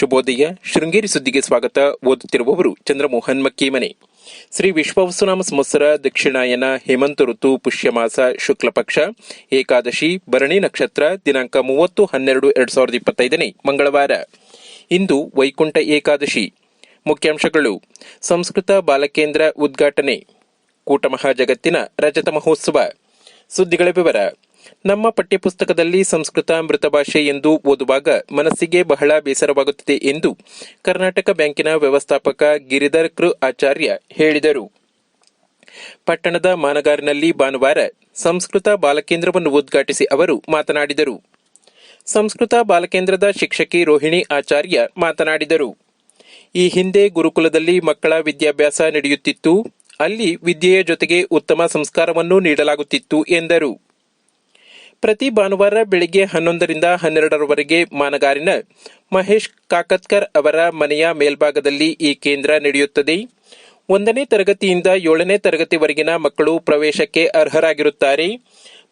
ಶುಭೋದಯ. ಶೃಂಗೇರಿ ಸುದ್ದಿಗೆ ಸ್ವಾಗತ. ಓದುತ್ತಿರುವವರು ಚಂದ್ರಮೋಹನ್ ಮಕ್ಕೀಮನೆ. ಶ್ರೀ ವಿಶ್ವವಸುನಾಮ ಸಂವತ್ಸರ, ದಕ್ಷಿಣಾಯನ, ಹೇಮಂತ ಋತು, ಪುಷ್ಯಮಾಸ ಶುಕ್ಲಪಕ್ಷ ಏಕಾದಶಿ, ಭರಣಿ ನಕ್ಷತ್ರ, ದಿನಾಂಕ ಮೂವತ್ತು ಹನ್ನೆರಡು ಎರಡ್ ಸಾವಿರದ ಇಪ್ಪತ್ತೈದನೇ ಮಂಗಳವಾರ. ಇಂದು ವೈಕುಂಠ ಏಕಾದಶಿ. ಮುಖ್ಯಾಂಶಗಳು. ಸಂಸ್ಕೃತ ಬಾಲಕೇಂದ್ರ ಉದ್ಘಾಟನೆ. ಕೂಟಮಹಾ ಜಗತ್ತಿನ ರಜತ ಮಹೋತ್ಸವ. ಸುದ್ದಿಗಳ ವಿವರ. ನಮ್ಮ ಪಠ್ಯಪುಸ್ತಕದಲ್ಲಿ ಸಂಸ್ಕೃತ ಮೃತ ಭಾಷೆ ಎಂದು ಓದುವಾಗ ಮನಸ್ಸಿಗೆ ಬಹಳ ಬೇಸರವಾಗುತ್ತಿದೆ ಎಂದು ಕರ್ನಾಟಕ ಬ್ಯಾಂಕಿನ ವ್ಯವಸ್ಥಾಪಕ ಗಿರಿಧರ್ ಕೃ ಆಚಾರ್ಯ ಹೇಳಿದರು. ಪಟ್ಟಣದ ಮಾನಗಾರಿನಲ್ಲಿ ಭಾನುವಾರ ಸಂಸ್ಕೃತ ಬಾಲಕೇಂದ್ರವನ್ನು ಉದ್ಘಾಟಿಸಿ ಅವರು ಮಾತನಾಡಿದರು. ಸಂಸ್ಕೃತ ಬಾಲಕೇಂದ್ರದ ಶಿಕ್ಷಕಿ ರೋಹಿಣಿ ಆಚಾರ್ಯ ಮಾತನಾಡಿದರು. ಈ ಹಿಂದೆ ಗುರುಕುಲದಲ್ಲಿ ಮಕ್ಕಳ ವಿದ್ಯಾಭ್ಯಾಸ ನಡೆಯುತ್ತಿತ್ತು. ಅಲ್ಲಿ ವಿದ್ಯೆಯ ಜೊತೆಗೆ ಉತ್ತಮ ಸಂಸ್ಕಾರವನ್ನು ನೀಡಲಾಗುತ್ತಿತ್ತು ಎಂದರು. ಪ್ರತಿ ಭಾನುವಾರ ಬೆಳಿಗ್ಗೆ ಹನ್ನೊಂದರಿಂದ ಹನ್ನೆರಡರವರೆಗೆ ಮಾನಗಾರಿನ ಮಹೇಶ್ ಕಾಕತ್ಕರ್ ಅವರ ಮನೆಯ ಮೇಲ್ಭಾಗದಲ್ಲಿ ಈ ಕೇಂದ್ರ ನಡೆಯುತ್ತದೆ. ಒಂದನೇ ತರಗತಿಯಿಂದ ಏಳನೇ ತರಗತಿವರೆಗಿನ ಮಕ್ಕಳು ಪ್ರವೇಶಕ್ಕೆ ಅರ್ಹರಾಗಿರುತ್ತಾರೆ.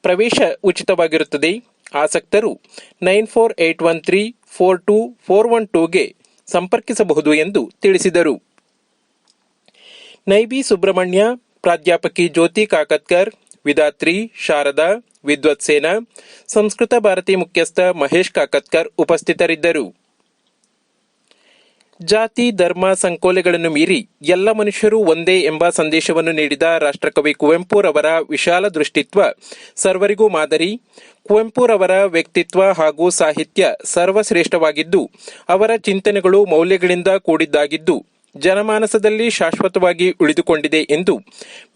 ಪ್ರವೇಶ ಉಚಿತವಾಗಿರುತ್ತದೆ. ಆಸಕ್ತರು nine four eight one three four two four one ಟೂಗೆ ಸಂಪರ್ಕಿಸಬಹುದು ಎಂದು ತಿಳಿಸಿದರು. ನೈಬಿ ಸುಬ್ರಹ್ಮಣ್ಯ ಪ್ರಾಧ್ಯಾಪಕಿ ಜ್ಯೋತಿ ಕಾಕತ್ಕರ್ ವಿಧಾತ್ರಿ, ಶಾರದಾ, ವಿದ್ವತ್ ಸೇನಾ, ಸಂಸ್ಕೃತ ಭಾರತಿ ಮುಖ್ಯಸ್ಥ ಮಹೇಶ್ ಕಾಕತ್ಕರ್ ಉಪಸ್ಥಿತರಿದ್ದರು. ಜಾತಿ, ಧರ್ಮ, ಸಂಕೋಲೆಗಳನ್ನು ಮೀರಿ ಎಲ್ಲ ಮನುಷ್ಯರು ಒಂದೇ ಎಂಬ ಸಂದೇಶವನ್ನು ನೀಡಿದ ರಾಷ್ಟ್ರಕವಿ ಕುವೆಂಪುರವರ ವಿಶಾಲ ದೃಷ್ಟಿತ್ವ, ಸರ್ವರಿಗೂ ಮಾದರಿ ಕುವೆಂಪುರವರ ವ್ಯಕ್ತಿತ್ವ ಹಾಗೂ ಸಾಹಿತ್ಯ ಸರ್ವಶ್ರೇಷ್ಠವಾಗಿದ್ದು, ಅವರ ಚಿಂತನೆಗಳು ಮೌಲ್ಯಗಳಿಂದ ಕೂಡಿದ್ದಾಗಿದ್ದು ಜನಮಾನಸದಲ್ಲಿ ಶಾಶ್ವತವಾಗಿ ಉಳಿದುಕೊಂಡಿದೆ ಎಂದು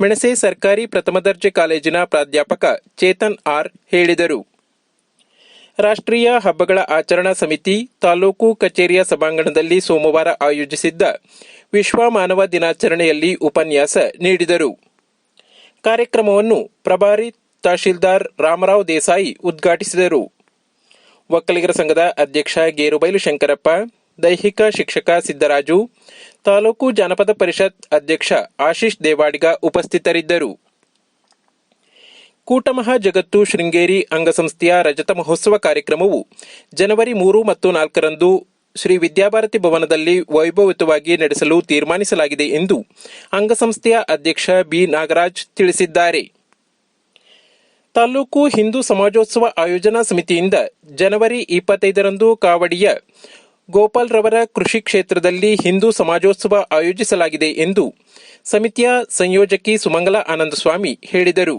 ಮೆಣಸೆ ಸರ್ಕಾರಿ ಪ್ರಥಮ ದರ್ಜೆ ಕಾಲೇಜಿನ ಪ್ರಾಧ್ಯಾಪಕ ಚೇತನ್ ಆರ್ ಹೇಳಿದರು. ರಾಷ್ಟ್ರೀಯ ಹಬ್ಬಗಳ ಆಚರಣಾ ಸಮಿತಿ ತಾಲೂಕು ಕಚೇರಿಯ ಸಭಾಂಗಣದಲ್ಲಿ ಸೋಮವಾರ ಆಯೋಜಿಸಿದ್ದ ವಿಶ್ವ ಮಾನವ ದಿನಾಚರಣೆಯಲ್ಲಿ ಉಪನ್ಯಾಸ ನೀಡಿದರು. ಕಾರ್ಯಕ್ರಮವನ್ನು ಪ್ರಭಾರಿ ತಹಶೀಲ್ದಾರ್ ರಾಮರಾವ್ ದೇಸಾಯಿ ಉದ್ಘಾಟಿಸಿದರು. ಒಕ್ಕಲಿಗರ ಸಂಘದ ಅಧ್ಯಕ್ಷ ಗೇರುಬೈಲು ಶಂಕರಪ್ಪ ದೈಹಿಕ ಶಿಕ್ಷಕ ಸಿದ್ದರಾಜು, ತಾಲೂಕು ಜಾನಪದ ಪರಿಷತ್ ಅಧ್ಯಕ್ಷ ಆಶೀಶ್ ದೇವಾಡಿಗ ಉಪಸ್ಥಿತರಿದ್ದರು. ಕೂಟಮಹ ಜಗತ್ತು ಶೃಂಗೇರಿ ಅಂಗಸಂಸ್ಥೆಯ ರಜತ ಮಹೋತ್ಸವ ಕಾರ್ಯಕ್ರಮವು ಜನವರಿ ಮೂರು ಮತ್ತು ನಾಲ್ಕರಂದು ಶ್ರೀ ವಿದ್ಯಾಭಾರತಿ ಭವನದಲ್ಲಿ ವೈಭವಯುತವಾಗಿ ನಡೆಸಲು ತೀರ್ಮಾನಿಸಲಾಗಿದೆ ಎಂದು ಅಂಗಸಂಸ್ಥೆಯ ಅಧ್ಯಕ್ಷ ಬಿ. ನಾಗರಾಜ್ ತಿಳಿಸಿದ್ದಾರೆ. ತಾಲೂಕು ಹಿಂದೂ ಸಮಾಜೋತ್ಸವ ಆಯೋಜನಾ ಸಮಿತಿಯಿಂದ ಜನವರಿ ಇಪ್ಪತ್ತೈದರಂದು ಕಾವಡಿಯ ಗೋಪಾಲ್ ರವರ ಕೃಷಿ ಕ್ಷೇತ್ರದಲ್ಲಿ ಹಿಂದೂ ಸಮಾಜೋತ್ಸವ ಆಯೋಜಿಸಲಾಗಿದೆ ಎಂದು ಸಮಿತಿಯ ಸಂಯೋಜಕಿ ಸುಮಂಗಲ ಆನಂದಸ್ವಾಮಿ ಹೇಳಿದರು.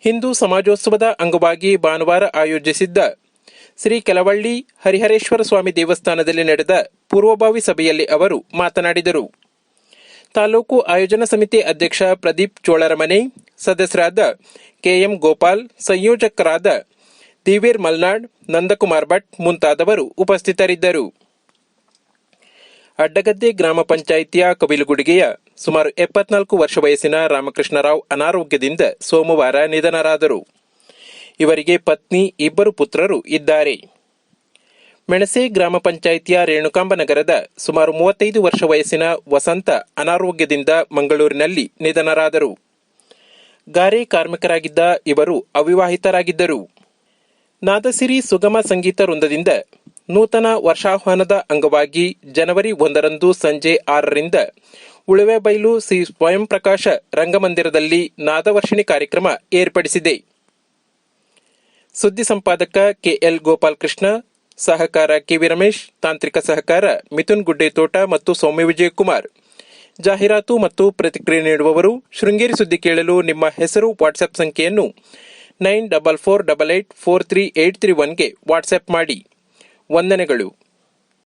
ಹಿಂದೂ ಸಮಾಜೋತ್ಸವದ ಅಂಗವಾಗಿ ಭಾನುವಾರ ಆಯೋಜಿಸಿದ್ದ ಶ್ರೀ ಕೆಲವಳ್ಳಿ ಹರಿಹರೇಶ್ವರ ಸ್ವಾಮಿ ದೇವಸ್ಥಾನದಲ್ಲಿ ನಡೆದ ಪೂರ್ವಭಾವಿ ಸಭೆಯಲ್ಲಿ ಅವರು ಮಾತನಾಡಿದರು. ತಾಲೂಕು ಆಯೋಜನಾ ಸಮಿತಿ ಅಧ್ಯಕ್ಷ ಪ್ರದೀಪ್ ಚೋಳರಮನೆ, ಸದಸ್ಯರಾದ ಕೆಎಂ ಗೋಪಾಲ್, ಸಂಯೋಜಕರಾದ ದಿವೀರ್ ಮಲ್ನಾಡ್, ನಂದಕುಮಾರ್ ಭಟ್ ಮುಂತಾದವರು ಉಪಸ್ಥಿತರಿದ್ದರು. ಅಡ್ಡಗದ್ದೆ ಗ್ರಾಮ ಪಂಚಾಯಿತಿಯ ಕಬಿಲುಗುಡಿಗೆಯ ಸುಮಾರು ಎಪ್ಪತ್ನಾಲ್ಕು ವರ್ಷ ವಯಸ್ಸಿನ ರಾಮಕೃಷ್ಣರಾವ್ ಅನಾರೋಗ್ಯದಿಂದ ಸೋಮವಾರ ನಿಧನರಾದರು. ಇವರಿಗೆ ಪತ್ನಿ, ಇಬ್ಬರು ಪುತ್ರರು ಇದ್ದಾರೆ. ಮೆಣಸೆ ಗ್ರಾಮ ಪಂಚಾಯಿತಿಯ ರೇಣುಕಾಂಬ ನಗರದ ಸುಮಾರು ಮೂವತ್ತೈದು ವರ್ಷ ವಯಸ್ಸಿನ ವಸಂತ ಅನಾರೋಗ್ಯದಿಂದ ಮಂಗಳೂರಿನಲ್ಲಿ ನಿಧನರಾದರು. ಗಾರೆ ಕಾರ್ಮಿಕರಾಗಿದ್ದ ಇವರು ಅವಿವಾಹಿತರಾಗಿದ್ದರು. ನಾದಸಿರಿ ಸುಗಮ ಸಂಗೀತ ವೃಂದದಿಂದ ನೂತನ ವರ್ಷಾಹ್ವಾನದ ಅಂಗವಾಗಿ ಜನವರಿ ಒಂದರಂದು ಸಂಜೆ ಆರರಿಂದ ಉಳುವೆಬೈಲು ಶ್ರೀ ಸ್ವಯಂ ಪ್ರಕಾಶ ರಂಗಮಂದಿರದಲ್ಲಿ ನಾದವರ್ಷಿಣಿ ಕಾರ್ಯಕ್ರಮ ಏರ್ಪಡಿಸಿದೆ. ಸುದ್ದಿ ಸಂಪಾದಕ ಕೆಎಲ್ ಗೋಪಾಲಕೃಷ್ಣ, ಸಹಕಾರ ಕೆವಿ ರಮೇಶ್, ತಾಂತ್ರಿಕ ಸಹಕಾರ ಮಿಥುನ್ ಗುಡ್ಡೆತೋಟ ಮತ್ತು ಸೌಮ್ಯ ವಿಜಯಕುಮಾರ್. ಜಾಹೀರಾತು ಮತ್ತು ಪ್ರತಿಕ್ರಿಯೆ ನೀಡುವವರು ಶೃಂಗೇರಿ ಸುದ್ದಿ ಕೇಳಲು ನಿಮ್ಮ ಹೆಸರು ವಾಟ್ಸ್ಆಪ್ ಸಂಖ್ಯೆಯನ್ನು nine double four double eight four three eight three ಒನ್ಗೆ WhatsApp ಮಾಡಿ. ವಂದನೆಗಳು.